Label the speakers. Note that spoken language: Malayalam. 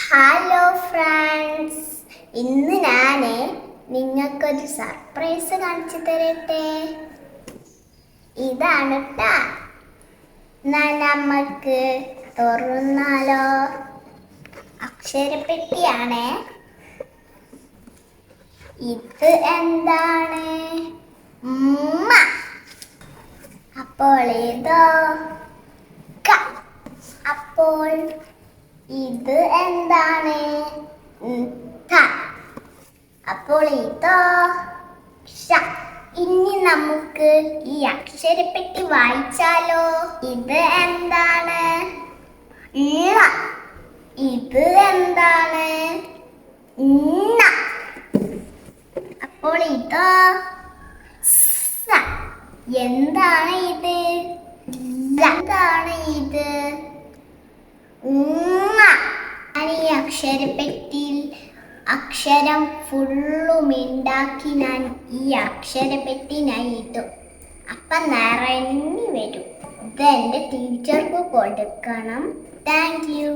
Speaker 1: ഹലോ ഫ്രണ്ട്സ് ഇന്ന് ഞാൻ നിങ്ങൾക്കൊരു സർപ്രൈസ് കാണിച്ചു തരട്ടെ? ഇതാണ് ട്ടാ. എന്നാ നമുക്ക് തുറന്നാലോ? അക്ഷരപ്പെട്ടിയാണ്. ഇത് എന്താണ്? ഉമ്മ. അപ്പോൾ ഏതോ അപ്പോൾ ഇത് എന്താണ്? അപ്പോൾ ഇതോ. ഷ ഇനി നമുക്ക് ഈ അക്ഷരപ്പെട്ടി വായിച്ചാലോ? ഇത് എന്താണ്? ഇത് എന്താണ്? അപ്പോൾ ഇതോ. എന്താണ് ഇത്? എന്താണ് ഇത് ഉമ്മ. ഞാൻ ഈ അക്ഷരപ്പെട്ടിയിൽ അക്ഷരം ഫുള്ളും ഉണ്ടാക്കി ഞാൻ ഈ അക്ഷരപ്പെട്ടി ഞാൻ ഇടും അപ്പം നിറഞ്ഞു വരും. ഇത് എന്റെ ടീച്ചർക്ക് കൊടുക്കണം. Thank you